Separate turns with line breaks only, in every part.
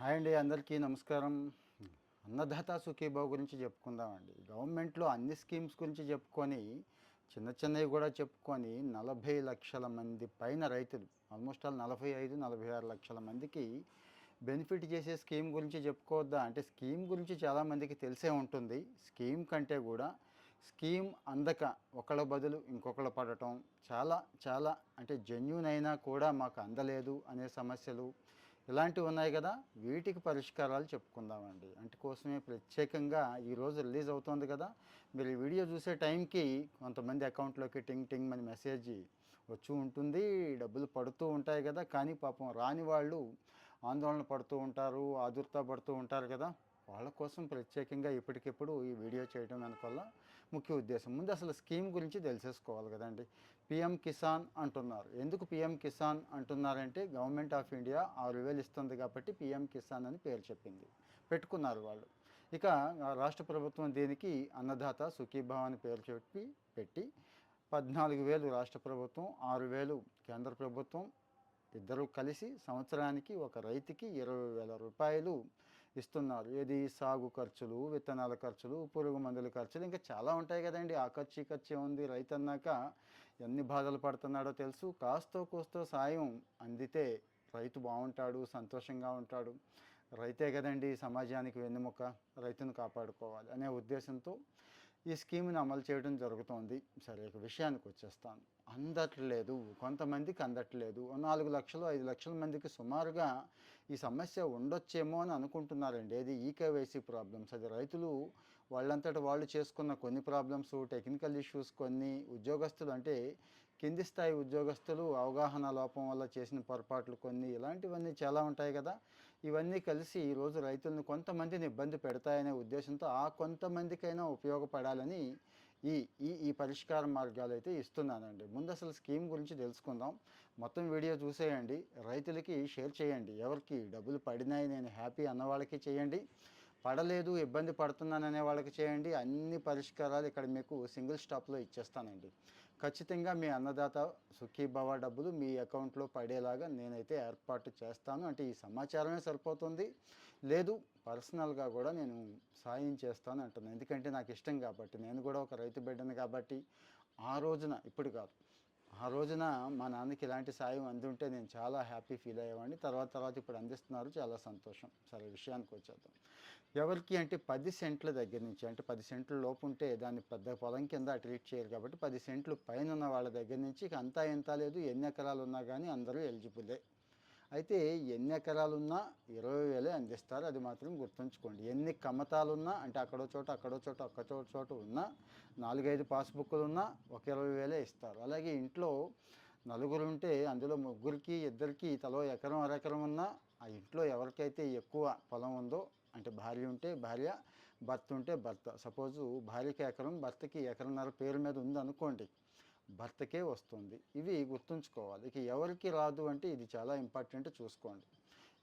Hi అండి అందరికీ నమస్కారం. అన్నదాత సుఖీభావ్ గురించి చెప్పుకుందామండి. గవర్నమెంట్లో అన్ని స్కీమ్స్ గురించి చెప్పుకొని చిన్న చిన్నవి కూడా చెప్పుకొని నలభై లక్షల మంది పైన రైతులు ఆల్మోస్ట్ ఆల్ నలభై ఐదు నలభై ఆరు లక్షల మందికి బెనిఫిట్ చేసే స్కీమ్ గురించి చెప్పుకోవద్దా అంటే స్కీమ్ గురించి చాలామందికి తెలిసే ఉంటుంది. స్కీమ్ కంటే కూడా స్కీమ్ అందక ఒకళ్ళ బదులు ఇంకొకళ్ళు పడటం చాలా చాలా అంటే జెన్యున్ అయినా కూడా మాకు అందలేదు అనే సమస్యలు ఇలాంటివి ఉన్నాయి కదా వీటికి పరిష్కారాలు చెప్పుకుందామండి. అంటే కోసమే ప్రత్యేకంగా ఈరోజు రిలీజ్ అవుతుంది కదా మీరు ఈ వీడియో చూసే టైంకి కొంతమంది అకౌంట్లోకి టింగ్ టింగ్ అని మెసేజ్ వచ్చి ఉంటుంది డబ్బులు పడుతూ ఉంటాయి కదా కానీ పాపం రాని వాళ్ళు ఆందోళన పడుతూ ఉంటారు ఆదుర్త పడుతూ ఉంటారు కదా వాళ్ళ కోసం ప్రత్యేకంగా ఇప్పటికిప్పుడు ఈ వీడియో చేయడం వెనకల్ల ముఖ్య ఉద్దేశం. ముందు అసలు స్కీమ్ గురించి తెలిసేసుకోవాలి కదండి. పిఎం కిసాన్ అంటున్నారు. ఎందుకు పిఎం కిసాన్ అంటున్నారంటే గవర్నమెంట్ ఆఫ్ ఇండియా ఆరు వేలు ఇస్తుంది కాబట్టి పిఎం కిసాన్ అని పేరు చెప్పింది. పెట్టుకున్నారు వాళ్ళు. ఇక రాష్ట్ర ప్రభుత్వం దీనికి అన్నదాత సుఖీభావ అని పేరు చెప్పి పెట్టి పద్నాలుగు వేలు రాష్ట్ర ప్రభుత్వం ఆరు వేలు కేంద్ర ప్రభుత్వం ఇద్దరు కలిసి సంవత్సరానికి ఒక రైతుకి ఇరవై వేల రూపాయలు ఇస్తున్నారు. ఏది? సాగు ఖర్చులు విత్తనాల ఖర్చులు పురుగు మందుల ఖర్చులు ఇంకా చాలా ఉంటాయి కదండి. ఆ ఖర్చు ఈ ఖర్చు ఉంది రైతు అన్నాక ఎన్ని బాధలు పడుతున్నాడో తెలుసు. కాస్తో కూస్తో సాయం అందితే రైతు బాగుంటాడు సంతోషంగా ఉంటాడు. రైతే కదండి సమాజానికి వెన్నెముక రైతును కాపాడుకోవాలి అనే ఉద్దేశంతో ఈ స్కీమ్ని అమలు చేయడం జరుగుతోంది. సరే ఒక విషయానికి వచ్చేస్తాను. అందట్లేదు కొంతమందికి అందట్లేదు. నాలుగు లక్షలు ఐదు లక్షల మందికి సుమారుగా ఈ సమస్య ఉండొచ్చేమో అని అనుకుంటున్నారండి. ఏది ఈకేవైసీ ప్రాబ్లమ్స్ అది రైతులు వాళ్ళంతటా వాళ్ళు చేసుకున్న కొన్ని ప్రాబ్లమ్స్ టెక్నికల్ ఇష్యూస్ కొన్ని ఉద్యోగస్తులు అంటే కింది స్థాయి ఉద్యోగస్తులు అవగాహన లోపం వల్ల చేసిన పొరపాట్లు కొన్ని ఇలాంటివన్నీ చాలా ఉంటాయి కదా. ఇవన్నీ కలిసి ఈరోజు రైతులను కొంతమందిని ఇబ్బంది పెడతాయనే ఉద్దేశంతో ఆ కొంతమందికైనా ఉపయోగపడాలని ఈ ఈ ఈ పరిష్కార మార్గాలు అయితే ఇస్తున్నానండి. ముందు అసలు స్కీమ్ గురించి తెలుసుకుందాం. మొత్తం వీడియో చూసేయండి. రైతులకి షేర్ చేయండి. ఎవరికి డబ్బులు పడినాయి నేను హ్యాపీ అన్న వాళ్ళకి చేయండి. పడలేదు ఇబ్బంది పడుతున్నాననే వాళ్ళకి చేయండి. అన్ని పరిష్కారాలు ఇక్కడ మీకు సింగిల్ స్టాప్లో ఇచ్చేస్తానండి. ఖచ్చితంగా మీ అన్నదాత సుఖీభవ డబ్బులు మీ అకౌంట్లో పడేలాగా నేనైతే ఏర్పాటు చేస్తాను. అంటే ఈ సమాచారమే సరిపోతుంది. లేదు పర్సనల్గా కూడా నేను సాయం చేస్తాను అంటున్నాను ఎందుకంటే నాకు ఇష్టం కాబట్టి నేను కూడా ఒక రైతు బిడ్డను కాబట్టి ఆ రోజున ఇప్పుడు కాదు. ఆ రోజున మా నాన్నకి ఇలాంటి సాయం అందుంటే నేను చాలా హ్యాపీ ఫీల్ అయ్యేవాడిని. తర్వాత తర్వాత ఇప్పుడు అందిస్తున్నారు. చాలా సంతోషం. సరే విషయానికి వచ్చేద్దాం. ఎవరికి అంటే పది సెంట్ల దగ్గర నుంచి అంటే పది సెంట్ల లోపు ఉంటే దాన్ని పెద్ద పొలం కింద ట్రీట్ చేయరు కాబట్టి పది సెంట్లు పైన ఉన్న వాళ్ళ దగ్గర నుంచి అంతా ఎంత లేదు ఎన్ని ఎకరాలు ఉన్నా కానీ అందరూ ఎలిజిబులే. అయితే ఎన్ని ఎకరాలు ఉన్నా ఇరవై వేలే అందిస్తారు అది మాత్రం గుర్తుంచుకోండి. ఎన్ని కమతాలున్నా అంటే అక్కడో చోట అక్కడో చోట ఒక్క చోట చోట ఉన్నా నాలుగైదు పాస్బుక్లు ఉన్నా ఒక ఇరవై వేలే ఇస్తారు. అలాగే ఇంట్లో నలుగురు ఉంటే అందులో ముగ్గురికి ఇద్దరికి తలో ఎకరం అరెకరం ఉన్నా ఆ ఇంట్లో ఎవరికైతే ఎక్కువ పొలం ఉందో అంటే భార్య ఉంటే భార్య భర్త ఉంటే భర్త. సపోజు భార్యకి ఎకరం భర్తకి ఎకరన్నర పేరు మీద ఉంది అనుకోండి భర్తకే వస్తుంది. ఇవి గుర్తుంచుకోవాలి. ఇక ఎవరికి రాదు అంటే ఇది చాలా ఇంపార్టెంట్ చూసుకోండి.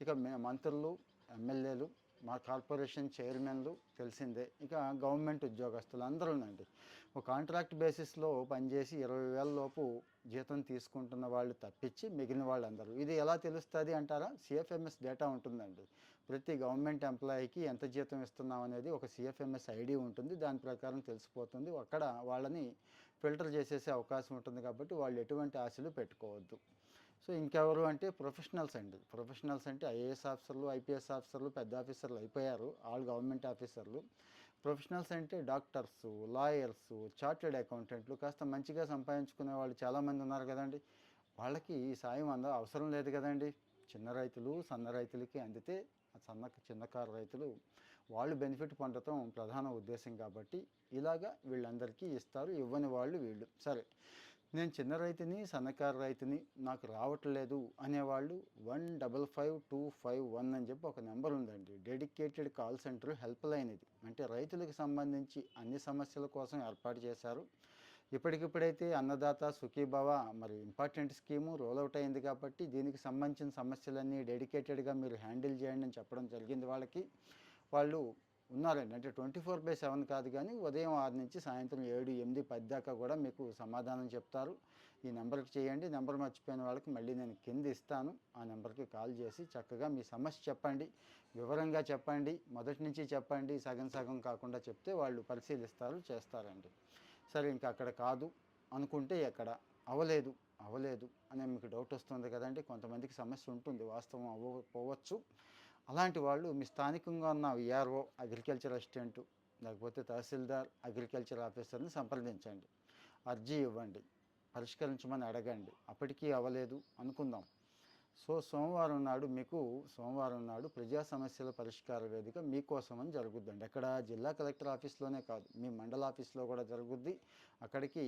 ఇక మే- మంత్రులు ఎమ్మెల్యేలు మా కార్పొరేషన్ చైర్మన్లు తెలిసిందే. ఇక గవర్నమెంట్ ఉద్యోగస్తులు అందరూనండి ఒక కాంట్రాక్ట్ బేసిస్లో పనిచేసి ఇరవై వేల లోపు జీతం తీసుకుంటున్న వాళ్ళు తప్పించి మిగిలిన వాళ్ళందరూ. ఇది ఎలా తెలుస్తుంది అంటారా? సిఎఫ్ఎంఎస్ డేటా ఉంటుందండి. ప్రతి గవర్నమెంట్ ఎంప్లాయీకి ఎంత జీతం ఇస్తున్నాం అనేది ఒక సిఎఫ్ఎంఎస్ ఐడి ఉంటుంది. దాని ప్రకారం తెలిసిపోతుంది. అక్కడ వాళ్ళని ఫిల్టర్ చేసేసే అవకాశం ఉంటుంది కాబట్టి వాళ్ళు ఎటువంటి ఆశలు పెట్టుకోవద్దు. సో ఇంకెవరు అంటే ప్రొఫెషనల్స్ అండి. ప్రొఫెషనల్స్ అంటే ఐఏఎస్ ఆఫీసర్లు ఐపీఎస్ ఆఫీసర్లు పెద్ద ఆఫీసర్లు అయిపోయారు. ఆల్ గవర్నమెంట్ ఆఫీసర్లు. ప్రొఫెషనల్స్ అంటే డాక్టర్స్ లాయర్స్ చార్టెడ్ అకౌంటెంట్లు కాస్త మంచిగా సంపాదించుకునే వాళ్ళు చాలామంది ఉన్నారు కదండి. వాళ్ళకి ఈ సాయం అంద అవసరం లేదు కదండి. చిన్న రైతులు సన్న రైతులకి అందితే సన్న చిన్నకారు రైతులు వాళ్ళు బెనిఫిట్ పొందటం ప్రధాన ఉద్దేశం కాబట్టి ఇలాగా వీళ్ళందరికీ ఇస్తారు ఇవ్వని వాళ్ళు వీళ్ళు. సరే నేను చిన్న రైతుని సన్నకారు రైతుని నాకు రావట్లేదు అనేవాళ్ళు one double five two five one అని చెప్పి ఒక నెంబర్ ఉందండి. Dedicated call centre help line ఇది. అంటే రైతులకు సంబంధించి అన్ని సమస్యల కోసం ఏర్పాటు చేశారు. ఇప్పటికిప్పుడైతే అన్నదాత సుఖీభవ మరి ఇంపార్టెంట్ స్కీము రోల్ అవుట్ అయింది కాబట్టి దీనికి సంబంధించిన సమస్యలన్నీ డెడికేటెడ్గా మీరు హ్యాండిల్ చేయండి అని చెప్పడం జరిగింది వాళ్ళకి. వాళ్ళు ఉన్నారండి. అంటే ట్వంటీ ఫోర్ బై సెవెన్ కాదు కానీ ఉదయం ఆరు నుంచి సాయంత్రం ఏడు ఎనిమిది పది దాకా కూడా మీకు సమాధానం చెప్తారు. ఈ నెంబర్కి చేయండి. నెంబర్ మర్చిపోయిన వాళ్ళకి మళ్ళీ నేను కింద ఇస్తాను. ఆ నెంబర్కి కాల్ చేసి చక్కగా మీ సమస్య చెప్పండి. వివరంగా చెప్పండి. మొదటి నుంచి చెప్పండి. సగం సగం కాకుండా చెప్తే వాళ్ళు పరిశీలిస్తారు చేస్తారండి. సరే ఇంకా అక్కడ కాదు. అనుకుంటే ఎక్కడ? అవలేదు. అవలేదు అనే మీకు డౌట్ వస్తుంది కదండి. కొంతమందికి సమస్య ఉంటుంది. వాస్తవం అవ్వకపోవచ్చు అలాంటి వాళ్ళు మీ స్థానికంగా ఉన్న విఆర్ఓ అగ్రికల్చర్ అసిస్టెంట్ లేకపోతే తహసీల్దార్ అగ్రికల్చర్ ఆఫీసర్ని సంప్రదించండి. అర్జీ ఇవ్వండి. పరిష్కరించమని అడగండి. అప్పటికీ అవ్వలేదు అనుకుందాం. సో సోమవారం నాడు మీకు సోమవారం నాడు ప్రజా సమస్యల పరిష్కార వేదిక మీకోసమని జరుగుద్దండి. ఎక్కడ జిల్లా కలెక్టర్ ఆఫీస్లోనే కాదు మీ మండల ఆఫీస్లో కూడా జరుగుద్ది. అక్కడికి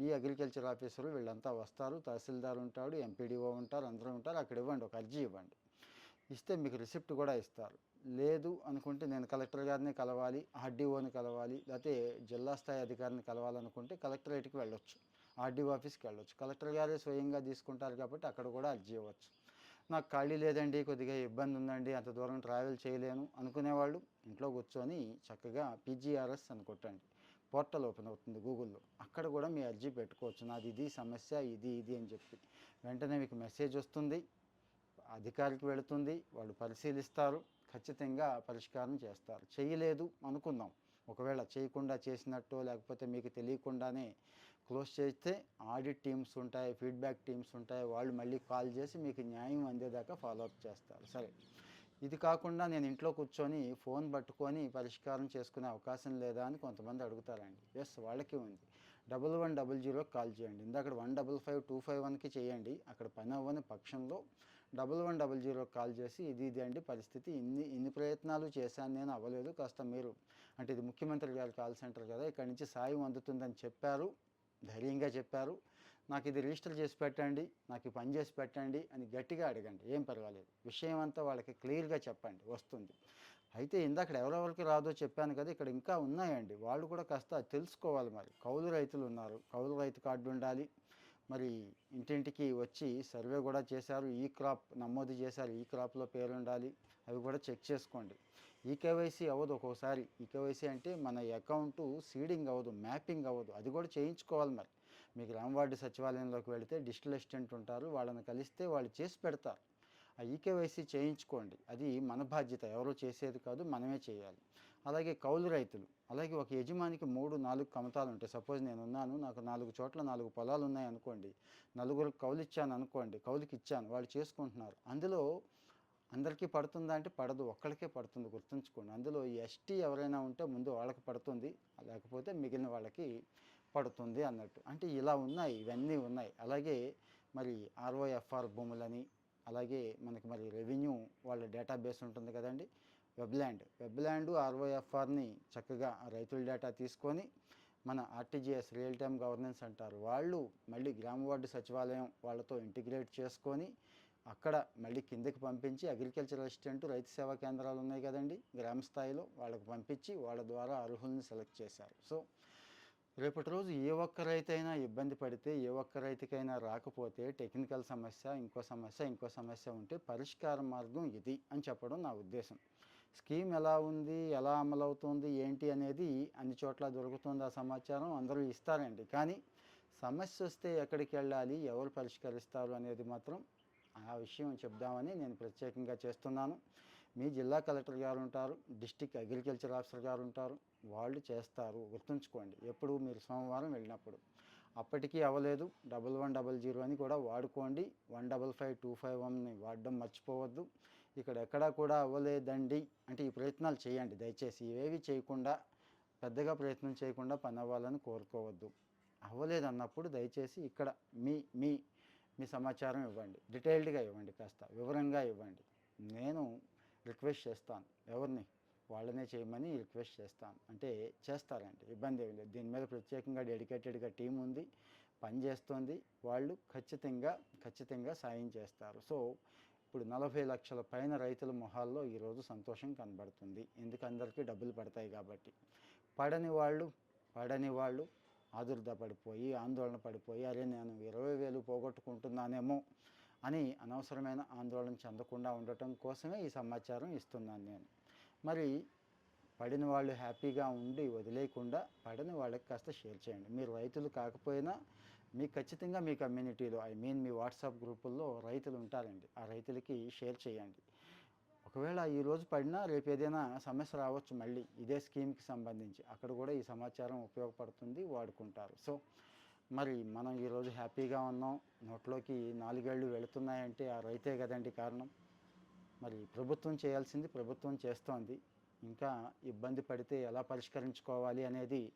మీ అగ్రికల్చర్ ఆఫీసర్లు వీళ్ళంతా వస్తారు తహసీల్దార్ ఉంటాడు ఎంపీడీఓ ఉంటారు అందరూ ఉంటారు అక్కడ ఇవ్వండి ఒక అర్జీ ఇవ్వండి. ఇస్తే మీకు రిసిప్ట్ కూడా ఇస్తారు. లేదు అనుకుంటే నేను కలెక్టర్ గారిని కలవాలి ఆర్డీఓని కలవాలి లేకపోతే జిల్లా స్థాయి అధికారిని కలవాలనుకుంటే కలెక్టరేట్కి వెళ్ళొచ్చు. ఆర్డీఓ ఆఫీస్కి వెళ్ళొచ్చు. కలెక్టర్ గారే స్వయంగా తీసుకుంటారు కాబట్టి అక్కడ కూడా అర్జీ ఇవ్వచ్చు నాకు ఖాళీ లేదండి కొద్దిగా ఇబ్బంది ఉందండి అంత దూరం ట్రావెల్ చేయలేను అనుకునేవాళ్ళు ఇంట్లో కూర్చొని చక్కగా పీజీఆర్ఎస్ అని కొట్టండి. పోర్టల్ ఓపెన్ అవుతుంది గూగుల్లో. అక్కడ కూడా మీ అర్జీ పెట్టుకోవచ్చు. నాది ఇది సమస్య ఇది ఇది అని చెప్పి. వెంటనే మీకు మెసేజ్ వస్తుంది అధికారికి వెళుతుంది వాళ్ళు పరిశీలిస్తారు ఖచ్చితంగా పరిష్కారం చేస్తారు. చేయలేదు అనుకుందాం. ఒకవేళ చేయకుండా చేసినట్టు లేకపోతే మీకు తెలియకుండానే క్లోజ్ చేస్తే ఆడిట్ టీమ్స్ ఉంటాయి ఫీడ్బ్యాక్ టీమ్స్ ఉంటాయి వాళ్ళు మళ్ళీ కాల్ చేసి మీకు న్యాయం అందేదాకా ఫాలోఅప్ చేస్తారు. సరే. ఇది కాకుండా నేను ఇంట్లో కూర్చొని ఫోన్ పట్టుకొని పరిష్కారం చేసుకునే అవకాశం లేదా అని కొంతమంది అడుగుతారండి. ఎస్ వాళ్ళకి ఉంది. డబుల్ వన్ డబుల్ జీరోకి కాల్ చేయండి. ఇందాక one double five two five వన్కి చేయండి. అక్కడ పని అవ్వని పక్షంలో డబుల్ వన్ డబుల్ జీరోకి కాల్ చేసి ఇది ఇది అండి పరిస్థితి. ఇన్ని ఇన్ని ప్రయత్నాలు చేశాను నేను అవ్వలేదు. కాస్త మీరు అంటే ఇది ముఖ్యమంత్రి గారి కాల్ సెంటర్ కదా ఇక్కడి నుంచి సాయం అందుతుందని చెప్పారు. ధైర్యంగా చెప్పారు. నాకు ఇది రిజిస్టర్ చేసి పెట్టండి నాకు పని చేసి పెట్టండి అని గట్టిగా అడగండి. ఏం పర్వాలేదు. విషయం అంతా వాళ్ళకి క్లియర్గా చెప్పండి వస్తుంది. అయితే ఇందాక ఎవరెవరికి రాదో చెప్పాను కదా ఇక్కడ ఇంకా ఉన్నాయండి. వాళ్ళు కూడా కాస్త తెలుసుకోవాలి మరి. కౌలు రైతులు ఉన్నారు. కౌలు రైతు కార్డు ఉండాలి. మరి ఇంటింటికి వచ్చి సర్వే కూడా చేశారు. ఈ క్రాప్ నమోదు చేశారు. ఈ క్రాప్లో పేరు ఉండాలి. అవి కూడా చెక్ చేసుకోండి. ఈ కేవైసీ అవ్వదు ఒక్కోసారి. ఈ కేవైసీ అంటే మన అకౌంట్ సీడింగ్ అవ్వదు మ్యాపింగ్ అవ్వదు. అది కూడా చేయించుకోవాలి మరి. మీకు రామవార్డు సచివాలయంలోకి వెళితే డిజిటల్ అసిస్టెంట్ ఉంటారు వాళ్ళని కలిస్తే వాళ్ళు చేసి పెడతారు. ఆ ఈకేవైసీ చేయించుకోండి. అది మన బాధ్యత. ఎవరో చేసేది కాదు మనమే చేయాలి. అలాగే కౌలు రైతులు. అలాగే ఒక యజమానికి మూడు నాలుగు కమతాలు ఉంటాయి. సపోజ్ నేను ఉన్నాను నాకు నాలుగు చోట్ల నాలుగు పొలాలు ఉన్నాయి అనుకోండి నలుగురు కౌలు ఇచ్చాను అనుకోండి కౌలుకి ఇచ్చాను వాళ్ళు చేసుకుంటున్నారు. అందులో అందరికీ పడుతుందా అంటే పడదు ఒక్కడికే పడుతుంది గుర్తుంచుకోండి. అందులో ఎస్టీ ఎవరైనా ఉంటే ముందు వాళ్ళకి పడుతుంది లేకపోతే మిగిలిన వాళ్ళకి పడుతుంది అన్నట్టు. అంటే ఇలా ఉన్నాయి ఇవన్నీ ఉన్నాయి. అలాగే మరి ఆర్ఓఎఫ్ఆర్ భూములని అలాగే మనకి మరి రెవెన్యూ వాళ్ళ డేటాబేస్ ఉంటుంది కదండి. వెబ్ల్యాండ్ వెబ్ల్యాండ్ ఆర్ఓఎఫ్ఆర్ని చక్కగా రైతుల డేటా తీసుకొని మన ఆర్టీజీఎస్ రియల్ టైమ్ గవర్నెన్స్ అంటారు. వాళ్ళు మళ్ళీ గ్రామ వార్డు సచివాలయం వాళ్ళతో ఇంటిగ్రేట్ చేసుకొని అక్కడ మళ్ళీ కిందకి పంపించి అగ్రికల్చర్ అసిస్టెంట్ రైతు సేవా కేంద్రాలు ఉన్నాయి కదండి గ్రామ స్థాయిలో వాళ్ళకు పంపించి వాళ్ళ ద్వారా అర్హుల్ని సెలెక్ట్ చేశారు. సో రేపటి రోజు ఏ ఒక్క రైతైనా ఇబ్బంది పడితే ఏ ఒక్క రైతుకైనా రాకపోతే టెక్నికల్ సమస్య ఇంకో సమస్య ఇంకో సమస్య ఉంటే పరిష్కార మార్గం ఇది అని చెప్పడం నా ఉద్దేశం. స్కీమ్ ఎలా ఉంది ఎలా అమలవుతుంది ఏంటి అనేది అన్ని చోట్ల దొరుకుతుంది ఆ సమాచారం అందరూ ఇస్తారండి. కానీ సమస్య వస్తే ఎక్కడికి వెళ్ళాలి ఎవరు పరిష్కరిస్తారు అనేది మాత్రం ఆ విషయం చెప్దామని నేను ప్రత్యేకంగా చేస్తున్నాను. మీ జిల్లా కలెక్టర్ గారు ఉంటారు డిస్టిక్ అగ్రికల్చర్ ఆఫీసర్ గారు ఉంటారు వాళ్ళు చేస్తారు. గుర్తుంచుకోండి ఎప్పుడు మీరు సోమవారం వెళ్ళినప్పుడు. అప్పటికీ అవ్వలేదు డబల్ వన్ డబల్ జీరో అని కూడా వాడుకోండి. One double five two five వన్ని వాడడం మర్చిపోవద్దు. ఇక్కడ ఎక్కడా కూడా అవ్వలేదండి. అంటే ఈ ప్రయత్నాలు చేయండి దయచేసి ఇవేవి చేయకుండా పెద్దగా ప్రయత్నం చేయకుండా పని అవ్వాలని కోరుకోవద్దు. అవ్వలేదు అన్నప్పుడు దయచేసి ఇక్కడ మీ మీ మీ సమాచారం ఇవ్వండి. డీటెయిల్డ్గా ఇవ్వండి కాస్త. వివరంగా ఇవ్వండి. నేను రిక్వెస్ట్ చేస్తాను. ఎవరిని? వాళ్ళనే చేయమని రిక్వెస్ట్ చేస్తాను. అంటే చేస్తారండి. ఇబ్బంది ఏమి లేదు. దీని మీద ప్రత్యేకంగా డెడికేటెడ్గా టీం ఉంది. పని చేస్తుంది. వాళ్ళు ఖచ్చితంగా ఖచ్చితంగా సాయం చేస్తారు. సో ఇప్పుడు నలభై లక్షల పైన రైతుల మొహాల్లో ఈరోజు సంతోషం కనబడుతుంది. ఎందుకు అందరికీ డబ్బులు పడతాయి కాబట్టి. పడని వాళ్ళు పడని వాళ్ళు ఆదుర్ద పడిపోయి ఆందోళన పడిపోయి అరే నేను ఇరవై వేలు పోగొట్టుకుంటున్నానేమో అని అనవసరమైన ఆందోళన చెందకుండా ఉండటం కోసమే ఈ సమాచారం ఇస్తున్నాను నేను. మరి పడిన వాళ్ళు హ్యాపీగా ఉండి వదిలేయకుండా పడిన వాళ్ళకి కాస్త షేర్ చేయండి. మీరు రైతులు కాకపోయినా మీకు ఖచ్చితంగా మీ కమ్యూనిటీలో ఐ మీన్ మీ వాట్సాప్ గ్రూపుల్లో రైతులు ఉంటారండి. ఆ రైతులకి షేర్ చేయండి. ఒకవేళ ఈ రోజు పడినా రేపు ఏదైనా సమస్య రావచ్చు మళ్ళీ. ఇదే స్కీమ్కి సంబంధించి. అక్కడ కూడా ఈ సమాచారం ఉపయోగపడుతుంది వాడుకుంటారు. సో మరి మనం ఈరోజు హ్యాపీగా ఉన్నాం. నోట్లోకి నాలుగేళ్ళు వెళుతున్నాయంటే ఆ రైతే కదండి కారణం. మరి ప్రభుత్వం చేయాల్సింది ప్రభుత్వం చేస్తోంది. ఇంకా ఇబ్బంది పడితే ఎలా పరిష్కరించుకోవాలి అనేది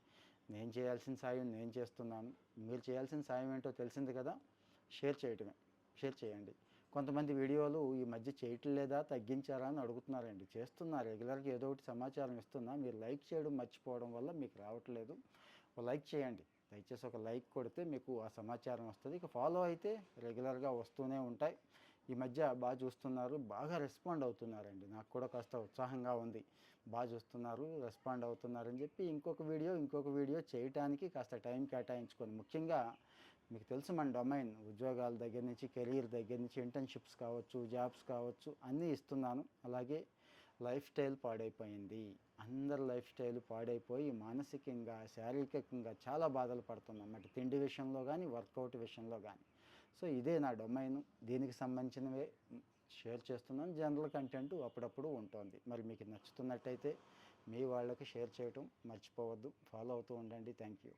నేను చేయాల్సిన సాయం నేను చేస్తున్నాను. మీరు చేయాల్సిన సాయం ఏంటో తెలిసింది కదా? షేర్ చేయటమే. షేర్ చేయండి. కొంతమంది వీడియోలు ఈ మధ్య చేయటం లేదా తగ్గించారా అని అడుగుతున్నారండి. చేస్తున్నారు. రెగ్యులర్గా ఏదో ఒకటి సమాచారం ఇస్తున్నా. మీరు లైక్ చేయడం మర్చిపోవడం వల్ల మీకు రావట్లేదు. లైక్ చేయండి. దయచేసి ఒక లైక్ కొడితే మీకు ఆ సమాచారం వస్తుంది. ఇక ఫాలో అయితే రెగ్యులర్గా వస్తూనే ఉంటాయి. ఈ మధ్య బాగా చూస్తున్నారు. బాగా రెస్పాండ్ అవుతున్నారండి. నాకు కూడా కాస్త ఉత్సాహంగా ఉంది. బాగా చూస్తున్నారు రెస్పాండ్ అవుతున్నారని చెప్పి ఇంకొక వీడియో ఇంకొక వీడియో చేయటానికి కాస్త టైం కేటాయించుకొని ముఖ్యంగా మీకు తెలుసు మన డొమైన్ ఉద్యోగాల దగ్గర నుంచి కెరీర్ దగ్గర నుంచి ఇంటర్న్షిప్స్ కావచ్చు జాబ్స్ కావచ్చు అన్నీ ఇస్తున్నాను. అలాగే లైఫ్ స్టైల్ పాడైపోయింది. అందరి లైఫ్ స్టైల్ పాడైపోయి మానసికంగా శారీరకంగా చాలా బాధలు పడుతున్నాం. అన్నమాట తిండి విషయంలో కానీ వర్కౌట్ విషయంలో కానీ సో ఇదే నా డొమైన్. దీనికి సంబంధించినవే షేర్ చేస్తున్నాను. జనరల్ కంటెంట్ అప్పుడప్పుడు ఉంటుంది. మరి మీకు నచ్చుతున్నట్టయితే మీ వాళ్ళకి షేర్ చేయటం మర్చిపోవద్దు. ఫాలో అవుతూ ఉండండి. Thank you.